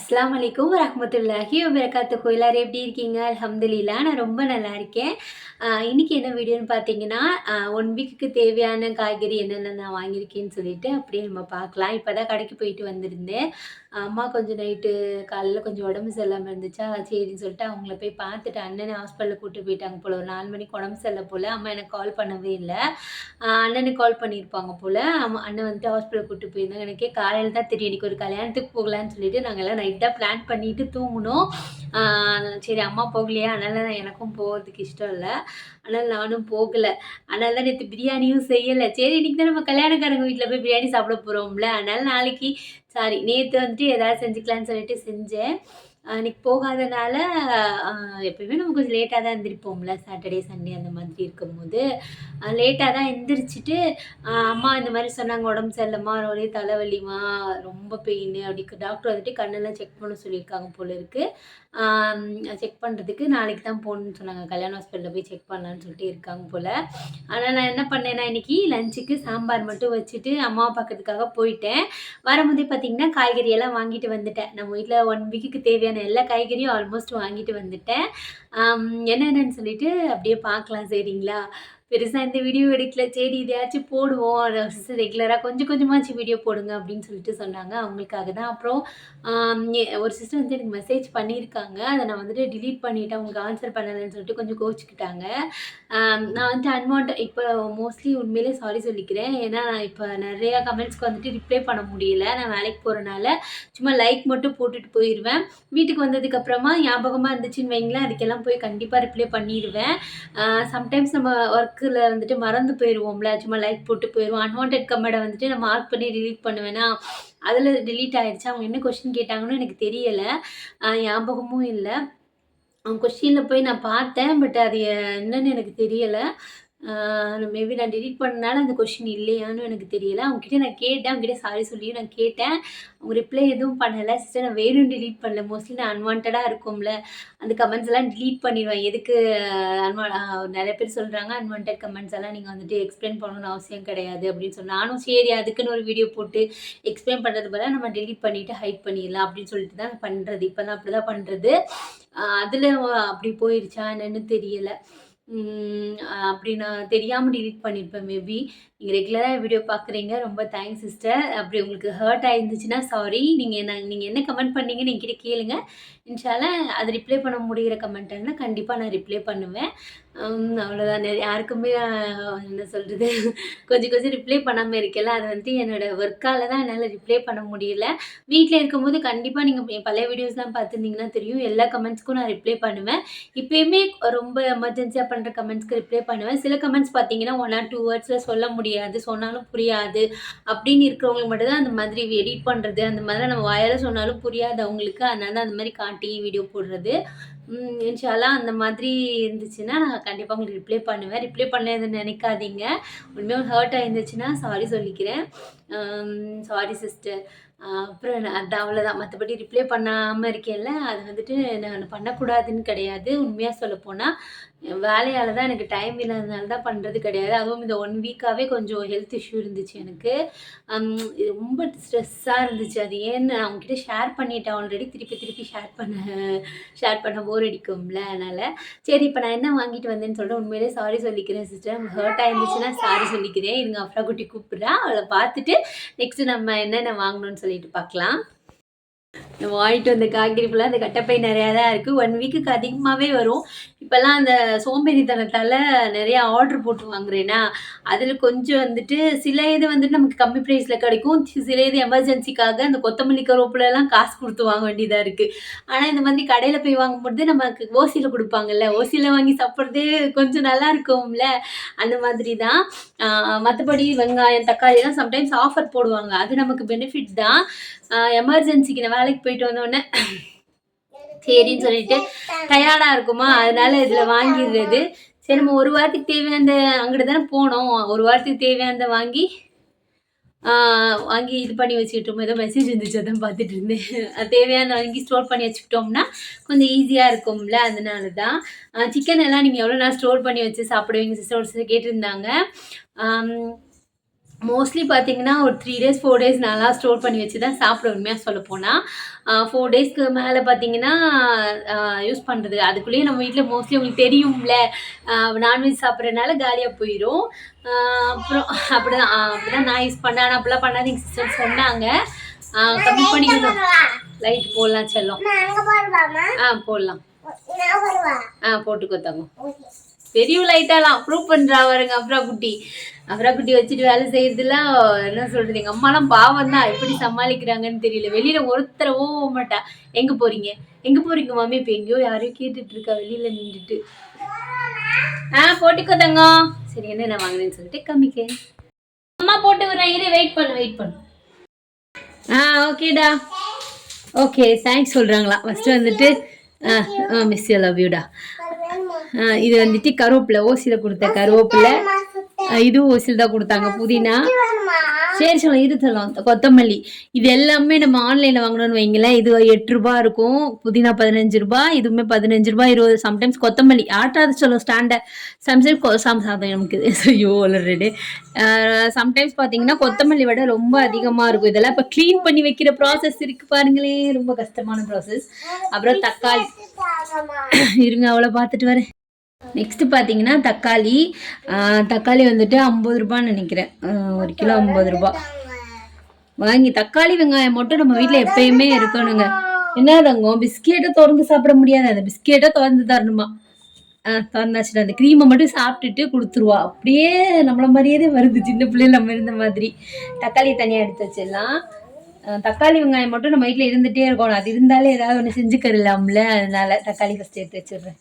அஸ்லாம் அலைக்கும் வரஹ்மத்துல்லாஹி வபரகாத்துஹு. எல்லாரும் எப்படி இருக்கீங்க? அலமதுல்லா நான் ரொம்ப நல்லா இருக்கேன். இன்னைக்கு என்ன வீடியோன்னு பார்த்தீங்கன்னா ஒன் வீக்குக்கு தேவையான காய்கறி என்னென்ன நான் வாங்கியிருக்கேன்னு சொல்லிட்டு அப்படியே நம்ம பார்க்கலாம். இப்போ தான் கடைக்கு போயிட்டு வந்திருந்தேன். அம்மா கொஞ்சம் நைட்டு காலையில் கொஞ்சம் உடம்பு சரியில்லாமல் இருந்துச்சா சரின்னு சொல்லிட்டு அவங்கள போய் பார்த்துட்டு அண்ணனை ஹாஸ்பிட்டலில் கூட்டு போயிட்டாங்க போல். ஒரு நாலு மணிக்கு உடம்பு சரியில்லை போல். அம்மா எனக்கு கால் பண்ணவே இல்லை. அண்ணனுக்கு கால் பண்ணியிருப்பாங்க போல். அம்மா அண்ணன் வந்துட்டு ஹாஸ்பிட்டல் கூட்டு போயிருந்தாங்க. எனக்கே காலையில் தான் தெரியும் இன்றைக்கி ஒரு கல்யாணத்துக்கு போகலான்னு சொல்லிட்டு நாங்கள் எல்லாம் நைட் தான் பிளான் பண்ணிட்டு தூங்கினோம். சரி அம்மா போகலையா? அதனால நான் எனக்கும் போகிறதுக்கு இஷ்டம் இல்லை. அதனால் நானும் போகலை. அதனால தான் நேற்று பிரியாணியும் செய்யலை. சரி இன்றைக்கி தான் நம்ம கல்யாணக்காரங்க வீட்டில் போய் பிரியாணி சாப்பிட போகிறோம்ல அதனால் நாளைக்கு சாரி நேற்று வந்துட்டு எதாவது செஞ்சுக்கலான்னு சொல்லிட்டு செஞ்சேன். அன்றைக்கி இன்னைக்கு போகாதனால எப்பயுமே நம்ம கொஞ்சம் லேட்டாக தான் எந்திரிப்போம்ல. சாட்டர்டே சண்டே அந்த மாதிரி இருக்கும்போது. லேட்டாக தான் எந்திரிச்சிட்டு அம்மா இந்த மாதிரி சொன்னாங்க உடம்பு சரியில்லைம்மா ஒரே தலைவலிமா ரொம்ப பெயின் அப்படி டாக்டர் வந்துட்டு கண்ணெல்லாம் செக் பண்ண சொல்லியிருக்காங்க போல இருக்குது செக் பண்ணுறதுக்கு நாளைக்கு தான் போகணுன்னு சொன்னாங்க. கல்யாண ஹாஸ்பிட்டலில் போய் செக் பண்ணலான்னு சொல்லிட்டு இருக்காங்க போல். ஆனால் நான் என்ன பண்ணேன்னா இன்னைக்கு லஞ்சுக்கு சாம்பார் மட்டும் வச்சுட்டு அம்மாவை பார்க்கறதுக்காக போயிட்டேன். வரும்போதே பார்த்தீங்கன்னா காய்கறி எல்லாம் வாங்கிட்டு வந்துட்டேன். நம்ம வீட்டில் ஒன் வீக்குக்கு தேவையான எல்லா காய்கறியும் ஆல்மோஸ்ட் வாங்கிட்டு வந்துட்டேன். என்னென்னு சொல்லிட்டு அப்படியே பார்க்கலாம். சரிங்களா? பெருசாக இந்த வீடியோ எடுக்கல சரி இதையாச்சும் போடுவோம். ரெகுலராக கொஞ்சம் கொஞ்சமாச்சு வீடியோ போடுங்க அப்படின்னு சொல்லிட்டு சொன்னாங்க. அவங்களுக்காக தான். அப்புறம் ஒரு சிஸ்டர் வந்து எனக்கு மெசேஜ் பண்ணியிருக்காங்க. அதை நான் வந்துட்டு டிலீட் பண்ணிவிட்டேன் அவங்களுக்கு ஆன்சர் பண்ணலைன்னு சொல்லிட்டு கொஞ்சம் கோச்சிக்கிட்டாங்க நான் வந்துட்டு அன்வான்ட் இப்போ மோஸ்ட்லி உண்மையிலே சாரி சொல்லிக்கிறேன். ஏன்னா நான் இப்போ நிறையா கமெண்ட்ஸ்க்கு வந்துட்டு ரிப்ளை பண்ண முடியல. நான் வேலைக்கு போகிறனால சும்மா லைக் மட்டும் போட்டுட்டு போயிடுவேன் வீட்டுக்கு வந்ததுக்கப்புறமா ஞாபகமாக இருந்துச்சுன்னு வைங்களேன். அதுக்கெல்லாம் போய் கண்டிப்பாக ரிப்ளை பண்ணிடுவேன் சம்டைம்ஸ் நம்ம ஒர்க் ஒர்க்கில் வந்துட்டு மறந்து போயிடுவோம்ல சும்மா லைக் போட்டு போயிடுவோம் அன்வான்ட் கமெண்டை வந்துட்டு நான் மார்க் பண்ணி ரிலீட் பண்ணுவேன்னா அதில் டிலீட் ஆகிடுச்சு அவங்க என்ன கொஸ்டின் கேட்டாங்கன்னு எனக்கு தெரியலை. ஞாபகமும் இல்லை. அவங்க கொஸ்டினில் போய் நான் பார்த்தேன் பட் அது என்னன்னு எனக்கு தெரியலை. மேபி நான் delete பண்ணனால அந்த கொஷின் இல்லையான்னு எனக்கு தெரியல. அவங்ககிட்ட நான் கேட்டேன். அவங்ககிட்ட சாரி சொல்லியும் நான் கேட்டேன். அவங்க ரிப்ளை எதுவும் பண்ணலை. சிஸ்டர் நான் வேணும் டிலீட் பண்ணல. மோஸ்ட்லி நான் அன்வான்டாக இருக்கும்ல. அந்த கமெண்ட்ஸ் எல்லாம் டிலீட் பண்ணிடுவேன். எதுக்கு அன்வா நிறைய பேர் சொல்கிறாங்க அன்வான்ட் கமெண்ட்ஸ் எல்லாம் நீங்கள் வந்துட்டு எக்ஸ்பிளைன் பண்ணணும்னு அவசியம் கிடையாது அப்படின்னு சொல்லி நானும் சரி அதுக்குன்னு ஒரு வீடியோ போட்டு எக்ஸ்பிளைன் பண்ணுறது பதிலாக நம்ம டிலீட் பண்ணிவிட்டு ஹைட் பண்ணிடலாம் அப்படின்னு சொல்லிட்டு தான் பண்ணுறது இப்போ தான் அப்படி தான் பண்ணுறது அதில் அப்படி போயிடுச்சா என்னன்னு தெரியலை. அப்படின்னு அப்படி நான் தெரியாமல் டிலீட் பண்ணியிருப்பேன் மேபி நீங்கள் ரெகுலராக வீடியோ பார்க்குறீங்க ரொம்ப தேங்க்ஸ் சிஸ்டர் அப்படி உங்களுக்கு ஹர்ட் ஆயிருந்துச்சுன்னா சாரி நீங்கள் என்ன நீங்கள் என்ன கமெண்ட் பண்ணீங்கன்னு என்கிட்ட கேளுங்க. இன்ஷால அது ரிப்ளை பண்ண முடிகிற கமெண்ட்னா கண்டிப்பாக நான் ரிப்ளை பண்ணுவேன். அவ்வளோதான் யாருக்குமே என்ன சொல்கிறது கொஞ்சம் கொஞ்சம் ரிப்ளை பண்ணாமல் இருக்கல அது வந்து என்னோடய ஒர்க்கால் தான் என்னால் ரிப்ளை பண்ண முடியல. வீட்டில் இருக்கும்போது கண்டிப்பாக நீங்கள் பழைய வீடியோஸ்லாம் பார்த்துருந்தீங்கன்னா தெரியும். எல்லா கமெண்ட்ஸ்க்கும் நான் ரிப்ளை பண்ணுவேன். இப்போயுமே ரொம்ப எமர்ஜென்சியாக பண்ணுற கமெண்ட்ஸ்க்கு ரிப்ளை பண்ணுவேன். சில கமெண்ட்ஸ் பார்த்தீங்கன்னா ஒன் ஆர் டூ வேர்ட்ஸில் சொல்ல முடியாது சொன்னாலும் புரியாது அப்படின்னு இருக்கிறவங்களுக்கு மட்டும்தான் அந்த மாதிரி எடிட் பண்ணுறது அந்த மாதிரி நம்ம வாயால் சொன்னாலும் புரியாது அவங்களுக்கு. அதனால தான் அந்த மாதிரி காட்டி வீடியோ போடுறது. இன்ஷாலாம் அந்த மாதிரி இருந்துச்சுன்னா நான் கண்டிப்பாக உங்களுக்கு ரிப்ளை பண்ணுவேன். ரிப்ளை பண்ணதுன்னு நினைக்காதீங்க. உண்மையாக ஹர்ட் ஆயிருந்துச்சுன்னா சாரி சொல்லிக்கிறேன். சாரி சிஸ்டர் அப்புறம் நான் அது அவ்வளோதான் மற்றபடி ரிப்ளை பண்ணாமல் இருக்கேன்ல. அது வந்துட்டு நான் பண்ணக்கூடாதுன்னு கிடையாது. உண்மையாக சொல்லப்போனால் வேலையால் தான் எனக்கு டைம் இல்லாதனால தான் பண்ணுறது கிடையாது. அதுவும் இந்த ஒன் வீக்காகவே கொஞ்சம் ஹெல்த் இஷ்யூ இருந்துச்சு எனக்கு. ரொம்ப ஸ்ட்ரெஸ்ஸாக இருந்துச்சு. அது ஏன்னு அவங்ககிட்ட ஷேர் பண்ணிட்டேன் ஆல்ரெடி திருப்பி திருப்பி ஷேர் பண்ண ஷேர் பண்ண போர் அடிக்கும்ல அதனால். சரி இப்போ நான் என்ன வாங்கிட்டு வந்தேன்னு சொல்லிட்டு உண்மையிலே சாரி சொல்லிக்கிறேன் சிஸ்டர் ஹர்ட் ஆயிருந்துச்சுன்னா சாரி சொல்லிக்கிறேன். இருங்க அஃப்ரா குட்டி கூப்பிட்றேன். அவளை பார்த்துட்டு நெக்ஸ்ட்டு நம்ம என்னென்ன வாங்கணும்னு சொல்லிட்டு பார்க்கலாம். வாங்கிட்டு வந்த காய்கறி ஃபுல்லாக அந்த கட்டப்பை நிறையா தான் இருக்குது ஒன் வீக்குக்கு அதிகமாகவே வரும். இப்போல்லாம் அந்த சோம்பேறித்தனத்தால் நிறையா ஆர்டர் போட்டு வாங்குறேன்னா அதில் கொஞ்சம் வந்துட்டு சில இது வந்துட்டு நமக்கு கம்மி ப்ரைஸில் கிடைக்கும். சில இது எமர்ஜென்சிக்காக அந்த கொத்தமல்லி கருவேப்பிலலாம் காசு கொடுத்து வாங்க வேண்டியதாக இருக்குது ஆனால் இந்த மாதிரி கடையில் போய் வாங்கும்போது நமக்கு ஓசியில் கொடுப்பாங்கல்ல. ஓசியில் வாங்கி சாப்பிட்றது கொஞ்சம் நல்லா இருக்கும்ல. அந்த மாதிரி தான் மற்றபடி வெங்காயம் தக்காளிலாம் சம்டைம்ஸ் ஆஃபர் போடுவாங்க. அது நமக்கு பெனிஃபிட் தான். எமர்ஜென்சிக்கு நான் வேலைக்கு போயிட்டு வந்தோடனே சரின்னு சொல்லிட்டு டயர்டாக இருக்குமா? அதனால இதில் வாங்கிடுறது. சரி நம்ம ஒரு வாரத்துக்கு தேவையான அங்கிட்டு தானே போனோம். ஒரு வாரத்துக்கு தேவையானதை வாங்கி வாங்கி இது பண்ணி வச்சுக்கிட்டோம் ஏதோ மெசேஜ் வந்துச்சு அதான் பார்த்துட்டு இருந்தேன். அது தேவையான வாங்கி ஸ்டோர் பண்ணி வச்சுக்கிட்டோம்னா கொஞ்சம் ஈஸியாக இருக்கும்ல அதனால தான் சிக்கன் எல்லாம் நீங்கள் எவ்வளோ நாள் ஸ்டோர் பண்ணி வச்சு சாப்பிடுவீங்க சிஸ்டர் ஒரு சிலர் கேட்டிருந்தாங்க. மோஸ்ட்லி பார்த்தீங்கன்னா ஒரு த்ரீ டேஸ் ஃபோர் டேஸ் நல்லா ஸ்டோர் பண்ணி வச்சு தான் சாப்பிட உண்மையாக சொல்ல போனால் ஃபோர் டேஸ்க்கு மேலே பார்த்தீங்கன்னா யூஸ் பண்ணுறது அதுக்குள்ளேயே நம்ம வீட்டில் மோஸ்ட்லி உங்களுக்கு தெரியும்ல. நான்வெஜ் சாப்பிட்றதுனால காலியாக போயிடும் அப்புறம் அப்படி தான் அப்படி தான் நான் யூஸ் பண்ணேன். ஆனால் அப்படிலாம் பண்ணாதீங்க சிஸ்டர் சொன்னாங்க. கம்மி பண்ணிக்கணும். லைட் போடலாம் செல்லம். ஆ போடலாம். ஆ போட்டுக்கோ தங்கம் பெரிய லைட்டாலாம் ப்ரூவ் பண்ணுறா பாருங்க அப்ரா குட்டி அப்ரா குட்டி வச்சுட்டு வேலை செய்யறதுலாம் என்ன சொல்றது எங்கள் அம்மாலாம் பாவம் தான். எப்படி சமாளிக்கிறாங்கன்னு தெரியல. வெளியில ஒருத்தர போக மாட்டா. எங்க போறீங்க? எங்க போறீங்க மாமி? இப்போ எங்கேயோ யாரையும் கேட்டுட்டு இருக்கா வெளியில நின்றுட்டு. ஆ போட்டுக்கோ தங்கம் சரி என்ன நான் வாங்கினேன்னு சொல்லிட்டு கம்மிக்க அம்மா போட்டு விடுறேன் இரு வெயிட் பண்ணு வெயிட் பண்ணு. ஆ ஓகேடா ஓகே தேங்க்ஸ் சொல்கிறாங்களா ஃபஸ்ட்டு வந்துட்டு ஆ மிஸ் யூ லவ் யூடா இது வந்துட்டு கருவேப்பிலை ஓசியில் கொடுத்த கருவேப்பிலை. இதுவும் ஓசியில் தான் கொடுத்தாங்க புதினா. சரி சொல்லுவோம் இது சொல்லுவோம் கொத்தமல்லி. இது எல்லாமே நம்ம ஆன்லைனில் வாங்கணும்னு வைங்களேன். இது எட்டு ரூபா இருக்கும். புதினா பதினஞ்சு ரூபா இதுவுமே பதினஞ்சு ரூபா இருபது சம்டைம்ஸ் கொத்தமல்லி. ஆட்டாது சொல்லும் ஸ்டாண்டர்ட் சம்டைம்ஸ் சாம் சாதம் நமக்கு. ஐயோ ஆல்ரெடி சம்டைம்ஸ் பார்த்தீங்கன்னா கொத்தமல்லி விட ரொம்ப அதிகமாக இருக்கும். இதெல்லாம் இப்போ க்ளீன் பண்ணி வைக்கிற ப்ராசஸ் இருக்கு பாருங்களேன். ரொம்ப கஷ்டமான ப்ராசஸ் அப்புறம் தக்காளி. இருங்க அவ்வளோ பார்த்துட்டு வரேன். நெக்ஸ்ட் பார்த்தீங்கன்னா தக்காளி. ஆஹ் தக்காளி வந்துட்டு ஐம்பது ரூபான்னு நினைக்கிறேன். ஒரு கிலோ ஐம்பது ரூபாய் வாங்கி தக்காளி வெங்காயம் மட்டும் நம்ம வீட்டில் எப்பயுமே இருக்கணுங்க. என்ன தங்கம்? பிஸ்கெட்டை திறந்து சாப்பிட முடியாது. அந்த பிஸ்கெட்டை திறந்து தரணுமா? ஆ திறந்தாச்சுட்டு அந்த க்ரீமை மட்டும் சாப்பிட்டுட்டு கொடுத்துருவா. அப்படியே நம்மள மாதிரியே வருது. சின்ன பிள்ளைங்க நம்ம இருந்த மாதிரி. தக்காளி தனியாக எடுத்து வச்சிடலாம். தக்காளி வெங்காயம் மட்டும் நம்ம வீட்டில் இருந்துகிட்டே இருக்கணும். அது இருந்தாலே ஏதாவது ஒன்று செஞ்சுக்கறலாம்ல அதனால தக்காளி ஃபஸ்ட்டு எடுத்து வச்சிடுறேன்.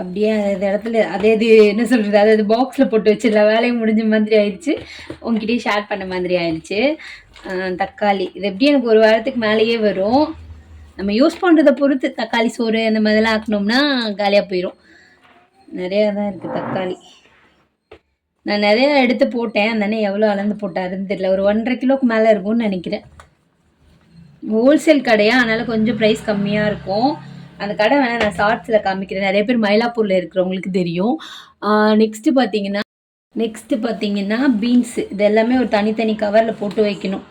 அப்படியே அந்த இடத்துல அதே இது என்ன சொல்கிறது அதாவது பாக்ஸில் போட்டு வச்சிடலாம் வேலையும் முடிஞ்ச மாதிரி ஆயிடுச்சு. உங்ககிட்டயே ஷேர் பண்ண மாதிரி ஆயிடுச்சு. தக்காளி. இது எப்படி எனக்கு ஒரு வாரத்துக்கு மேலேயே வரும். நம்ம யூஸ் பண்ணுறதை பொறுத்து தக்காளி சோறு அந்த மாதிரிலாம் ஆக்கணும்னா காலியாக போயிடும் நிறையா தான் இருக்குது தக்காளி. நான் நிறையா எடுத்து போட்டேன். அந்த அண்ணன் எவ்வளோ அளந்து போட்டாருன்னு தெரியல. ஒரு ஒன்றரை கிலோக்கு மேலே இருக்கும்னு நினைக்கிறேன். ஹோல்சேல் கடையா? அதனால் கொஞ்சம் ப்ரைஸ் கம்மியாக இருக்கும். அந்த கடை வேணால் நான் ஷார்ட்ஸில் காமிக்கிறேன். நிறைய பேர் மயிலாப்பூரில் இருக்கிறவங்களுக்கு தெரியும். நெக்ஸ்ட்டு பார்த்தீங்கன்னா நெக்ஸ்ட்டு பார்த்தீங்கன்னா பீன்ஸு இது எல்லாமே ஒரு தனித்தனி கவரில் போட்டு வைக்கணும்.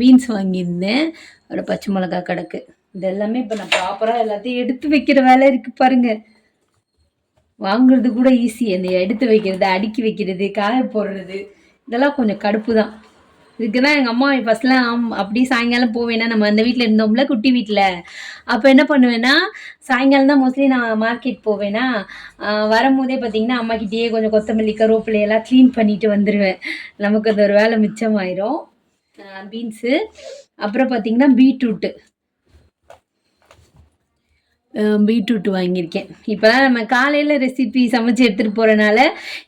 பீன்ஸ் வாங்கியிருந்தேன். ஒரு பச்சை மிளகா கிடக்கு இது எல்லாமே இப்போ நான் ப்ராப்பராக எல்லாத்தையும் எடுத்து வைக்கிற வேலை இருக்குது பாருங்கள் வாங்குறது கூட ஈஸி அந்த எடுத்து வைக்கிறது அடுக்கி வைக்கிறது காய போடுறது இதெல்லாம் கொஞ்சம் கடுப்பு தான் இதுக்கு தான் எங்கள் அம்மா ஃபஸ்ட்லாம் அப்படியே சாயங்காலம் போவேன்னா நம்ம அந்த வீட்டில் இருந்தோம்ல குட்டி வீட்டில் அப்போ என்ன பண்ணுவேன்னா சாயங்காலம் தான் மோஸ்ட்லி நான் மார்க்கெட் போவேன்னா வரும்போதே பார்த்தீங்கன்னா அம்மாக்கிட்டேயே கொஞ்சம் கொத்தமல்லி கருவேப்பிலையெல்லாம் க்ளீன் பண்ணிட்டு வந்துடுவேன் நமக்கு அது ஒரு வேலை மிச்சமாயிரும். பீன்ஸு அப்புறம் பார்த்தீங்கன்னா பீட்ரூட்டு பீட்ரூட் வாங்கியிருக்கேன். இப்போ நம்ம காலையில் ரெசிபி சமைச்சு எடுத்துகிட்டு போகிறனால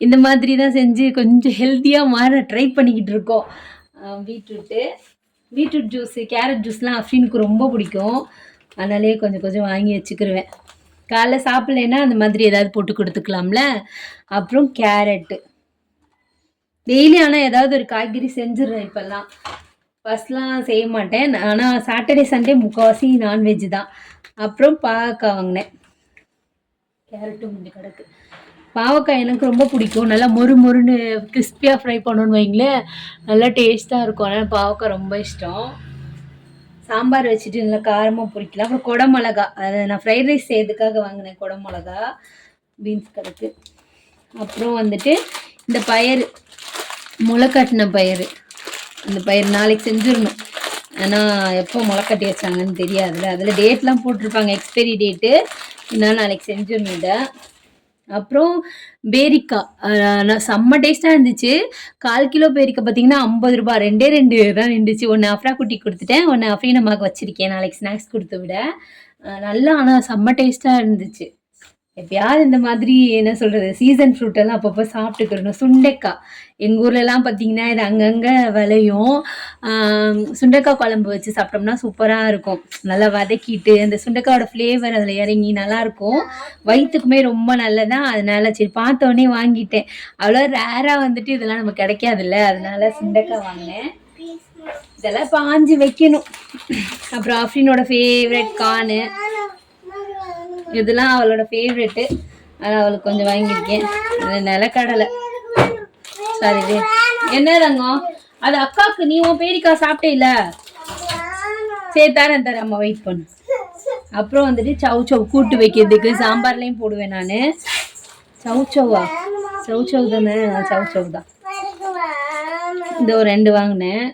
இந்த மாதிரி தான் செஞ்சு கொஞ்சம் ஹெல்த்தியாக மாற ட்ரை பண்ணிக்கிட்டு இருக்கோம். பீட்ரூட்டு பீட்ரூட் ஜூஸு கேரட் ஜூஸ்லாம் அஃப்ரீனுக்கு ரொம்ப பிடிக்கும். அதனாலே கொஞ்சம் கொஞ்சம் வாங்கி வச்சுக்கிருவேன். காலைல சாப்பிட்லேன்னா அந்த மாதிரி ஏதாவது போட்டு கொடுத்துக்கலாம்ல? அப்புறம் கேரட்டு டெய்லி ஆனால் ஏதாவது ஒரு காய்கறி செஞ்சிடுறேன் இப்போல்லாம். ஃபஸ்ட்லாம் செய்ய மாட்டேன். ஆனால் சாட்டர்டே சண்டே முக்கால்வாசி நான்வெஜ் தான். அப்புறம் பாவக்காய் வாங்கினேன். கேரட்டும் கொஞ்சம் கிடக்கு பாவக்காய் எனக்கு ரொம்ப பிடிக்கும். நல்லா மொறு மொறுன்னு கிறிஸ்பியாக ஃப்ரை பண்ணணும்னு வைங்களேன் நல்லா டேஸ்ட்டாக இருக்கும். அதனால் பாவக்காய் ரொம்ப இஷ்டம். சாம்பார் வச்சுட்டு நல்லா காரமாக பொரிக்கலாம் அப்புறம் குடமிளகா. அதை நான் ஃப்ரைட் ரைஸ் செய்யறதுக்காக வாங்கினேன் குடமிளகா பீன்ஸ் கிடக்கு அப்புறம் வந்துட்டு இந்த பயறு முளைக்கட்டின பயிறு. அந்த பயிர் நாளைக்கு செஞ்சிடணும். ஆனால் எப்போ முளைக்கட்டி வச்சாங்கன்னு தெரியாதுல்ல. அதில் டேட்லாம் போட்டிருப்பாங்க எக்ஸ்பைரி டேட்டு நான் நாளைக்கு செஞ்சிடணும் இதை. அப்புறம் பேரிக்காய் செம்ம டேஸ்ட்டாக இருந்துச்சு. கால் கிலோ பேரிக்காய் பார்த்தீங்கன்னா ஐம்பது ரூபாய். ரெண்டே ரெண்டு தான் இருந்துச்சு ஒன்று அஃப்ரா குட்டி கொடுத்துட்டேன். ஒன்று அஃப்ரீன் அம்மாவுக்கு வச்சுருக்கேன். நாளைக்கு ஸ்நாக்ஸ் கொடுத்து விட. நல்லா ஆனால் செம்ம டேஸ்ட்டாக இருந்துச்சு. எப்பயாவது இந்த மாதிரி என்ன சொல்கிறது சீசன் ஃப்ரூட் எல்லாம் அப்பப்போ சாப்பிட்டுக்கிறணும் சுண்டைக்காய். எங்கள் ஊர்லலாம் பார்த்தீங்கன்னா இது அங்கங்கே விளையும். சுண்டைக்காய் குழம்பு வச்சு சாப்பிட்டோம்னா சூப்பராக இருக்கும். நல்லா வதக்கிட்டு அந்த சுண்டைக்காயோட ஃப்ளேவர் அதில் இறங்கி நல்லாயிருக்கும் வயிற்றுக்குமே ரொம்ப நல்லதான் அதனால சரி பார்த்தோன்னே வாங்கிட்டேன். அவ்வளோ ரேராக வந்துட்டு இதெல்லாம் நமக்கு கிடைக்காதுல்ல அதனால சுண்டைக்காய் வாங்கினேன். இதெல்லாம் பாஞ்சு வைக்கணும். அப்புறம் அஃப்ரீனோட ஃபேவரட் கார்னு இதெல்லாம் அவளோட ஃபேவரெட்டு அதனால் அவளுக்கு கொஞ்சம் வாங்கியிருக்கேன். இது நிலக்கடலை. சாரி என்ன தங்கம் அது அக்காவுக்கு நீ உன் பேரிக்கா சாப்பிட்டே இல்லை சரி தரேன் தரேன் அம்மா வெயிட் பண்ணு. அப்புறம் வந்துட்டு சவு சவ் கூட்டு வைக்கிறதுக்கு சாம்பார்லையும் போடுவேன் நான். சவு சவ்வா? சவு சவ் தானே? சவு சவ் தான். இந்த ஒரு ரெண்டு வாங்கினேன்.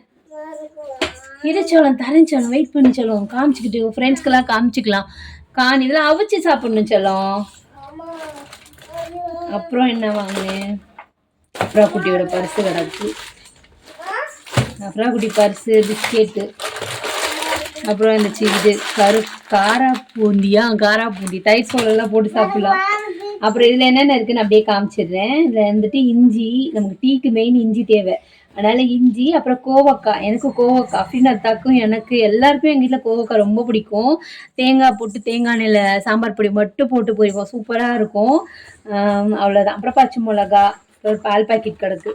இருச்சோளம் தரேன் சொல்லும் வெயிட் பண்ணி சொல்லுவோம் காமிச்சிக்கிட்டு ஃப்ரெண்ட்ஸ்க்கெல்லாம் காமிச்சிக்கலாம். காணி இதெல்லாம் அவிச்சு சாப்பிடணும் சொல்லும். அப்புறம் என்ன வாங்கினேன் அப்புறா குட்டியோட பர்ஸு கிடக்கு அப்புறா குட்டி பர்ஸு பிஸ்கெட்டு. அப்புறம் இந்த இது கரு காரா பூந்தியா காரா பூந்தி தயிர் சோளெல்லாம் போட்டு சாப்பிடலாம். அப்புறம் இதில் என்னென்ன இருக்குன்னு அப்படியே காமிச்சிடுறேன். இதில் வந்துட்டு இஞ்சி நமக்கு டீக்கு மெயின் இஞ்சி தேவை. அதனால இஞ்சி அப்புறம் கோவக்காய். எனக்கு கோவக்காய் அப்படின்னு அத்தாக்கும் எனக்கு எல்லாருக்கும் எங்கள் வீட்டில் கோவக்காய் ரொம்ப பிடிக்கும். தேங்காய் போட்டு தேங்காய் எண்ணெயில் சாம்பார் பொடி மட்டும் போட்டு போயிருவோம் சூப்பராக இருக்கும். அவ்வளோதான் அப்புறம் பச்சை மிளகா ஒரு பால் பாக்கெட் கிடக்கு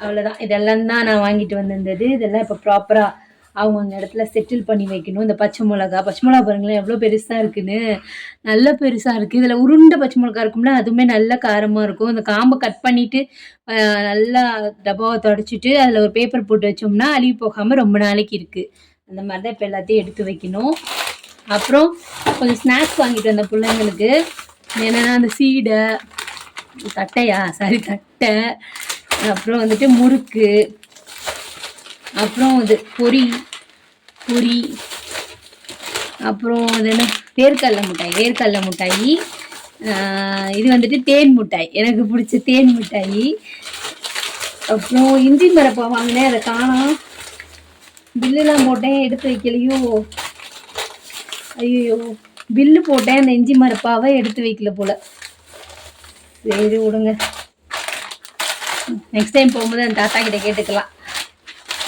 அவ்வளோதான் இதெல்லாம் தான் நான் வாங்கிட்டு வந்திருந்தது. இதெல்லாம் இப்போ ப்ராப்பராக அவங்க அந்த இடத்துல செட்டில் பண்ணி வைக்கணும். இந்த பச்சை மிளகா பச்சை மிளகா பாருங்களேன் எவ்வளோ பெருசாக இருக்குன்னு. நல்ல பெருசாக இருக்குது இதில் உருண்டை பச்சை மிளகா இருக்கும்ல அதுவுமே நல்ல காரமாக இருக்கும். இந்த காம்பை கட் பண்ணிவிட்டு நல்லா டப்பாவை தொடச்சிட்டு அதில் ஒரு பேப்பர் போட்டு வச்சோம்னா அழுகி போகாமல் ரொம்ப நாளைக்கு இருக்குது அந்த மாதிரி தான் இப்போ எல்லாத்தையும் எடுத்து வைக்கணும். அப்புறம் கொஞ்சம் ஸ்நாக்ஸ் வாங்கிட்டு வந்த பிள்ளைங்களுக்கு என்னென்னா அந்த சீடை தட்டையா? சாரி தட்டை. அப்புறம் வந்துட்டு முறுக்கு அப்புறம் இது பொரி பொரி. அப்புறம் அது என்ன? வேர்க்கடலை மிட்டாய் வேர்க்கடலை மிட்டாய். இது வந்துட்டு தேன் மிட்டாய். எனக்கு பிடிச்ச தேன் மிட்டாய். அப்புறம் இஞ்சி மரப்பா வாங்கினேன். அதை காணோம் பில்லுலாம் போட்டேன். எடுத்து வைக்கலையோ. ஐயோ பில்லு போட்டேன். அந்த இஞ்சி மரப்பாவை எடுத்து வைக்கல போல. சரி விடுங்க. நெக்ஸ்ட் டைம் போகும்போது அந்த தாத்தா கிட்ட கேட்டுக்கலாம்.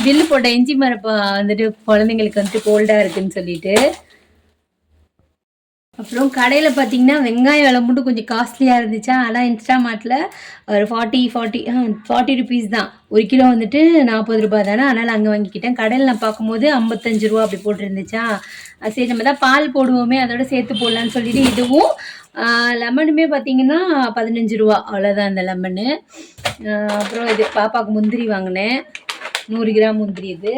பில்லு போட்ட இஞ்சி மரப்பா வந்துட்டு குழந்தைங்களுக்கு வந்துட்டு கோல்டாக இருக்குன்னு சொல்லிட்டு. அப்புறம் கடையில் பார்த்தீங்கன்னா வெங்காயம் விலை மட்டும் கொஞ்சம் காஸ்ட்லியாக இருந்துச்சா? ஆனால் இன்ஸ்டாமார்ட்டில் ஒரு ஃபார்ட்டி ஃபார்ட்டி ஃபார்ட்டி ருபீஸ் தான். ஒரு கிலோ வந்துட்டு நாற்பது ரூபாய் தானே? அதனால் அங்கே வாங்கிக்கிட்டேன். கடையில் நான் பார்க்கும்போது ஐம்பத்தஞ்சு ரூபா அப்படி போட்டிருந்துச்சா? அது சரி நம்ம தான் பால் போடுவோமே அதோட சேர்த்து போடலான்னு சொல்லிட்டு இதுவும் லெமனுமே பார்த்தீங்கன்னா பதினஞ்சு ரூபா. அவ்வளோதான் அந்த லெமனு. அப்புறம் இது பாப்பாவுக்கு முந்திரி வாங்கினேன். நூறு கிராம் முந்திரி இது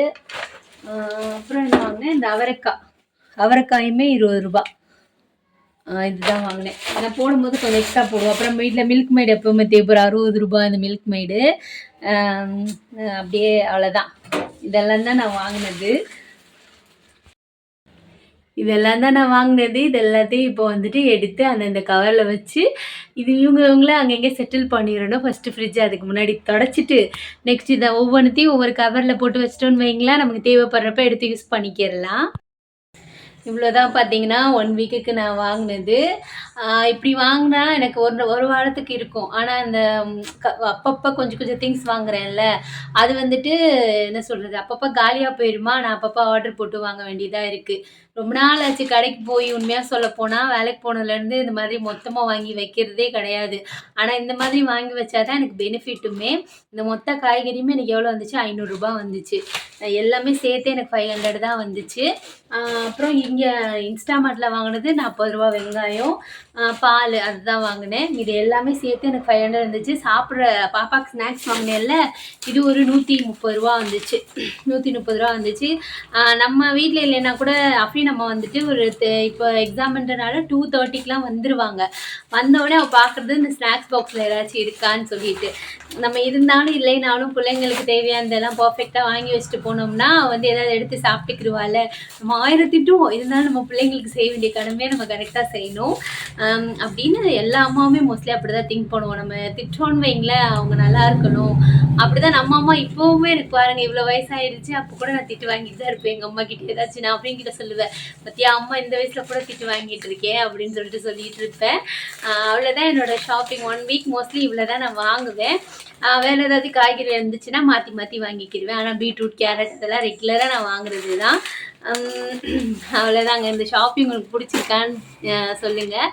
அப்புறம் என்ன வாங்கினேன்? இந்த அவரைக்காய். அவரைக்காயுமே இருபது ரூபா. இதுதான் வாங்கினேன். நான் போடும்போது கொஞ்சம் எக்ஸ்ட்ரா போடுவோம். அப்புறம் வீட்டில் மில்க் மைடு எப்போவுமே தேவைப்படும் அறுபது ரூபாய் அந்த மில்க் மைடு அப்படியே அவ்வளோதான் இதெல்லாம் தான் நான் வாங்கினது. இதெல்லாம் தான் நான் வாங்கினது. இது எல்லாத்தையும் இப்போ வந்துட்டு எடுத்து அந்தந்த கவரில் வச்சு இது இவங்க இவங்கள அங்கங்கே செட்டில் பண்ணிடணும். ஃபஸ்ட்டு ஃப்ரிட்ஜ் அதுக்கு முன்னாடி தொடச்சிட்டு நெக்ஸ்ட் இதை ஒவ்வொன்றத்தையும் ஒவ்வொரு கவரில் போட்டு வச்சிட்டோன்னு வைங்களேன் நமக்கு தேவைப்படுறப்ப எடுத்து யூஸ் பண்ணிக்கிறலாம் இவ்வளோதான் பார்த்தீங்கன்னா ஒன் வீக்குக்கு நான் வாங்கினது. இப்படி வாங்கினா எனக்கு ஒரு ஒரு வாரத்துக்கு இருக்கும். ஆனால் அந்த க- அப்பப்போ கொஞ்சம் கொஞ்சம் திங்ஸ் வாங்குறேன்ல அது வந்துட்டு என்ன சொல்கிறது அப்பப்போ காலியாக போயிடுமா நான் அப்பப்போ ஆர்டர் போட்டு வாங்க வேண்டியதாக இருக்குது ரொம்ப நாள் ஆச்சு கடைக்கு போய் உண்மையாக சொல்ல போனால் வேலைக்கு போனதுலேருந்து இந்த மாதிரி மொத்தமாக வாங்கி வைக்கிறதே கிடையாது. ஆனால் இந்த மாதிரி வாங்கி வச்சா தான் எனக்கு பெனிஃபிட்டுமே இந்த மொத்த காய்கறியுமே எனக்கு எவ்வளோ வந்துச்சு? ஐநூறுரூபா வந்துச்சு. எல்லாமே சேர்த்து எனக்கு ஃபைவ் ஹண்ட்ரட் தான் வந்துச்சு. அப்புறம் இங்கே இன்ஸ்டாமார்ட்டில் வாங்கினது நாற்பது ரூபா வெங்காயம் பால் அதுதான் வாங்கினேன். இது எல்லாமே சேர்த்து எனக்கு ஃபைவ் ஹண்ட்ரட் வந்துச்சு. சாப்பிட்ற பாப்பாவுக்கு ஸ்நாக்ஸ் வாங்கினேன்ல இது ஒரு நூற்றி முப்பது ரூபா வந்துச்சு. நூற்றி முப்பது ரூபா வந்துச்சு. நம்ம வீட்டில் இல்லைன்னா கூட அப்படி நம்ம வந்துட்டு ஒரு இப்போ எக்ஸாம்ன்றனால டூ தேர்ட்டிக்கெலாம் வந்துடுவாங்க வந்தோடனே அவள் பார்க்குறது இந்த ஸ்நாக்ஸ் பாக்ஸில் ஏதாச்சும் இருக்கான்னு சொல்லிட்டு. நம்ம இருந்தாலும் இல்லைனாலும் பிள்ளைங்களுக்கு தேவையானதெல்லாம் பர்ஃபெக்டாக வாங்கி வச்சுட்டு போனோம்னா வந்து ஏதாவது எடுத்து சாப்பிட்டுக்கிருவாள். நம்ம ஆயிரத்திட்டும் இருந்தாலும் நம்ம பிள்ளைங்களுக்கு செய்ய வேண்டிய கடமையை நம்ம கரெக்டாக செய்யணும். அப்படின்னு எல்லா அம்மாவுமே மோஸ்ட்லி அப்படி தான் திங்க் பண்ணுவோம். நம்ம திட்டோன்னு வைங்களேன் அவங்க நல்லா இருக்கணும். அப்படி தான் நம்ம அம்மா இப்போவுமே எனக்கு பாருங்கள் இவ்வளோ வயசாகிடுச்சு அப்போ கூட நான் திட்டு வாங்கிட்டு தான் இருப்பேன். எங்கள் அம்மா கிட்ட ஏதாச்சும் நான் அப்படிங்கிட்ட சொல்லுவேன். பத்தியா அம்மா இந்த வயசுல கூட திட்டு வாங்கிட்டு இருக்கேன் அப்படின்னு சொல்லிட்டு சொல்லிட்டு இருப்பேன். ஆஹ் அவ்வளோதான் என்னோட ஷாப்பிங் ஒன் வீக் மோஸ்ட்லி இவ்வளோ தான் நான் வாங்குவேன். ஆஹ் வேற ஏதாவது காய்கறி இருந்துச்சுன்னா மாற்றி மாற்றி வாங்கிக்கிடுவேன் ஆனால் பீட்ரூட் கேரட் இதெல்லாம் ரெகுலராக நான் வாங்குறது தான் அவ்வளோதாங்க இந்த ஷாப்பிங் உங்களுக்கு பிடிச்சிருக்கான்னு சொல்லுங்கள்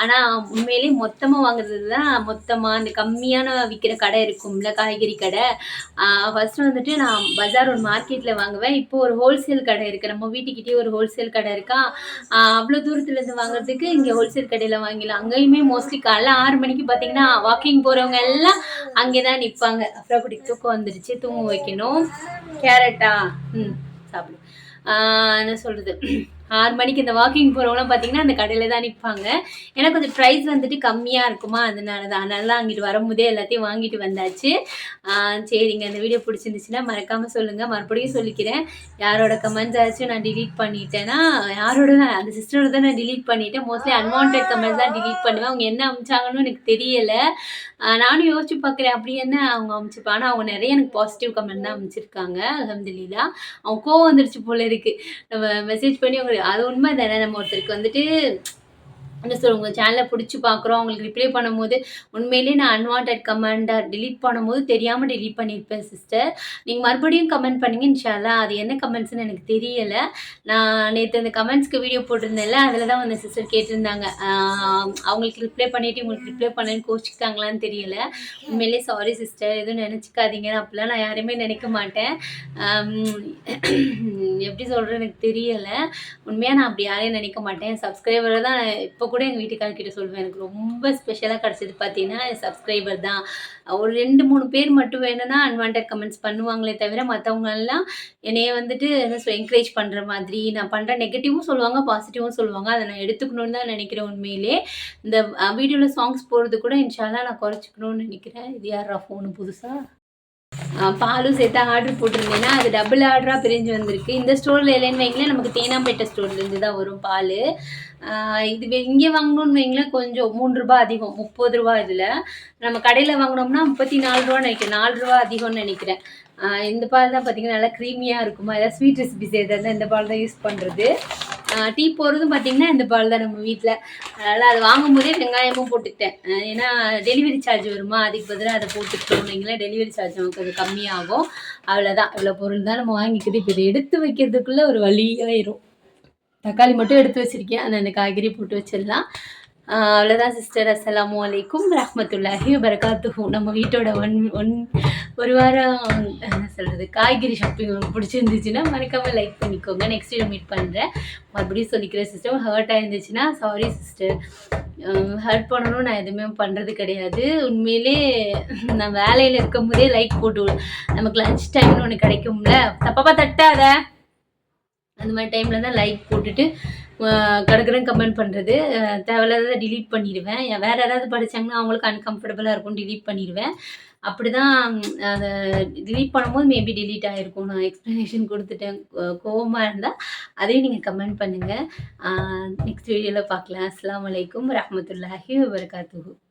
ஆனால் உண்மையிலேயே மொத்தமாக வாங்குறது தான் மொத்தமாக அந்த கம்மியான விற்கிற கடை இருக்கும்ல காய்கறி கடை. ஃபஸ்ட்டு வந்துட்டு நான் பஜார் ஒரு மார்க்கெட்டில் வாங்குவேன். இப்போது ஒரு ஹோல்சேல் கடை இருக்குது நம்ம வீட்டுக்கிட்டே ஒரு ஹோல்சேல் கடை இருக்கா? அவ்வளோ தூரத்துலேருந்து வாங்குறதுக்கு இங்கே ஹோல்சேல் கடையில் வாங்கிடலாம். அங்கேயுமே மோஸ்ட்லி காலைல ஆறு மணிக்கு பார்த்தீங்கன்னா வாக்கிங் போகிறவங்க எல்லாம் அங்கே தான் நிற்பாங்க அப்புறம் அப்படி தூக்கம் வந்துடுச்சு தூங்க வைக்கணும். கேரட்டா. ம். என்ன சொல்கிறது ஆறு மணிக்கு இந்த வாக்கிங் போகிறவங்களாம் பார்த்தீங்கன்னா அந்த கடையில் தான் நிற்பாங்க ஏன்னா கொஞ்சம் ப்ரைஸ் வந்துட்டு கம்மியாக இருக்குமா அதனால தான். அதனால தான் அங்கிட்டு வரும்போதே எல்லாத்தையும் வாங்கிட்டு வந்தாச்சு. சரிங்க இந்த வீடியோ பிடிச்சிருந்துச்சுன்னா மறக்காமல் சொல்லுங்கள் மறுபடியும் சொல்லிக்கிறேன். யாரோட கமெண்ட்ஸ் ஆச்சும் நான் டிலீட் பண்ணிட்டேன்னா யாரோட தான் அந்த சிஸ்டரோட தான் நான் டிலீட் பண்ணிட்டேன். மோஸ்ட்லி அன்வான்ட் கமெண்ட்ஸ் தான் டிலீட் பண்ணுவேன். அவங்க என்ன அமிச்சாங்கன்னு எனக்கு தெரியலை. நானும் யோசிச்சு பார்க்குறேன் அப்படி என்ன அவங்க அமிச்சுப்பா ஆனால் அவங்க நிறைய எனக்கு பாசிட்டிவ் கமெண்ட் தான் அமிச்சிருக்காங்க. அலமதுல்லா அவங்க கோவம் வந்துருச்சு போல இருக்குது நம்ம மெசேஜ் பண்ணி அவங்க அது உண்மை தானே நம்ம ஒருத்தருக்கு வந்துட்டு என்ன சொல்ல உங்கள் சேனலை பிடிச்சி பார்க்குறோம் அவங்களுக்கு ரிப்ளை பண்ணும்போது உண்மையிலேயே நான் அன்வான்ட் கமெண்டை டிலீட் பண்ணும்போது தெரியாமல் டிலீட் பண்ணியிருப்பேன் சிஸ்டர் நீங்கள் மறுபடியும் கமெண்ட் பண்ணீங்க இன்ஷால்லா அது என்ன கமெண்ட்ஸ்னு எனக்கு தெரியலை. நான் நேற்று அந்த கமெண்ட்ஸ்க்கு வீடியோ போட்டிருந்தேன்ல அதில் தான் வந்து சிஸ்டர் கேட்டிருந்தாங்க. அவங்களுக்கு ரிப்ளை பண்ணிவிட்டு உங்களுக்கு ரிப்ளை பண்ணேன்னு கோச்சிக்கிட்டாங்களான்னு தெரியல. உண்மையிலே சாரி சிஸ்டர் எதுவும் நினச்சிக்காதீங்க. அப்படிலாம் நான் யாரையுமே நினைக்க மாட்டேன். எப்படி சொல்கிறது எனக்கு தெரியலை. உண்மையாக நான் அப்படி யாரையும் நினைக்க மாட்டேன். சப்ஸ்கிரைபரை தான் இப்போ கூட எங்கள் வீட்டுக்காரர்கிட்ட சொல்லுவேன் எனக்கு ரொம்ப ஸ்பெஷலாக கிடச்சது பார்த்தீங்கன்னா சப்ஸ்கிரைபர் தான். ஒரு ரெண்டு மூணு பேர் மட்டும் வேணும்னா அன்வான்ட் கமெண்ட்ஸ் பண்ணுவாங்களே தவிர மற்றவங்கெல்லாம் என்னையே என்னைய வந்துட்டு என்ன என்கரேஜ் பண்ணுற மாதிரி நான் பண்ணுற நெகட்டிவும் சொல்லுவாங்க பாசிட்டிவும் சொல்லுவாங்க. அதை நான் எடுத்துக்கணும்னு தான் நினைக்கிறேன் உண்மையிலே. இந்த வீடியோவில் சாங்ஸ் போடுறது கூட இன்ஷால்லாம் நான் குறைச்சிக்கணும்னு நினைக்கிறேன். இது யாரா ஃபோனு புதுசாக பாலும் சேர்த்து ஆர்டர் போட்டிருந்தேன்னா அது டபுள் ஆர்டராக பிரிஞ்சு வந்திருக்கு. இந்த ஸ்டோரில் இல்லைன்னு வைங்களேன் நமக்கு தேனாம்பேட்டை ஸ்டோர்லேருந்து தான் வரும் பால். இது இங்கே வாங்கணும்னு வைங்களேன் கொஞ்சம் மூணு ரூபா அதிகம் முப்பது ரூபா இதில். நம்ம கடையில் வாங்கினோம்னா முப்பத்தி நாலு ரூபா நினைக்கிறேன். நாலு ரூபா அதிகம்னு நினைக்கிறேன். இந்த பால் தான் பார்த்தீங்கன்னா நல்லா க்ரீமியாக இருக்குமா? ஏதாவது ஸ்வீட் ரெசிபிஸ் எதாவது இந்த பால் தான் யூஸ் பண்ணுறது டீ போடுறதும் பார்த்தீங்கன்னா இந்த பால் தான் நம்ம வீட்டில் அதனால் அது வாங்கும் போதே வெங்காயமும் போட்டுக்கிட்டேன். ஏன்னா டெலிவரி சார்ஜ் வருமா? அதுக்கு பதிலாக அதை போட்டுக்கிட்டோம். வைங்களேன் டெலிவரி சார்ஜ் நமக்கு அது கம்மியாகும். அவ்வளோதான் இவ்வளோ பொருள் தான் நம்ம வாங்கிக்குது இப்போ இதை எடுத்து வைக்கிறதுக்குள்ளே ஒரு வழியாயிரும் தக்காளி மட்டும் எடுத்து வச்சுருக்கேன். அந்த அந்த காய்கறி போட்டு வச்சிடலாம். அவ்வளோதான் சிஸ்டர் அஸ்லாம் அலைக்கும் ரஹமத்துல்லாஹி வரகாத்துஹு நம்ம வீட்டோட ஒன் ஒன் ஒரு வாரம் என்ன சொல்கிறது காய்கறி ஷாப்பிங் உங்களுக்கு பிடிச்சிருந்துச்சுன்னா மறக்காமல் லைக் பண்ணிக்கோங்க. நெக்ஸ்ட் வீடியோ மீட் பண்ணுறேன் மறுபடியும் சொல்லிக்கிறேன் சிஸ்டர் ஹர்ட் ஆயிருந்துச்சுன்னா சாரி சிஸ்டர் ஹர்ட் பண்ணணும் நான் எதுவுமே பண்ணுறது கிடையாது. உண்மையிலே நான் வேலையில் இருக்கும் போதே லைக் போட்டு விடு. நமக்கு லஞ்ச் டைம்னு ஒன்று கிடைக்கும்ல. தப்பாப்பா தட்டாத. அந்த மாதிரி டைமில் தான் லைக் போட்டுட்டு கடற்கடன் கமெண்ட் பண்ணுறது தேவையில்லாத டிலீட் பண்ணிடுவேன். வேறு யாராவது படிச்சாங்கன்னா அவங்களுக்கு அன்கம்ஃபர்டபுளாக இருக்கும் டிலீட் பண்ணிடுவேன். அப்படி தான் அதை டிலீட் பண்ணும்போது மேபி டிலீட் ஆகிருக்கும் நான் எக்ஸ்ப்ளனேஷன் கொடுத்துட்டேன். கோ- இருந்தால் அதையும் நீங்கள் கமெண்ட் பண்ணுங்கள் நெக்ஸ்ட் வீடியோவில் பார்க்கலாம். அஸ்லாம் வலைக்கம் ரஹமத்துல்லாஹி வபரகாத்துஹு.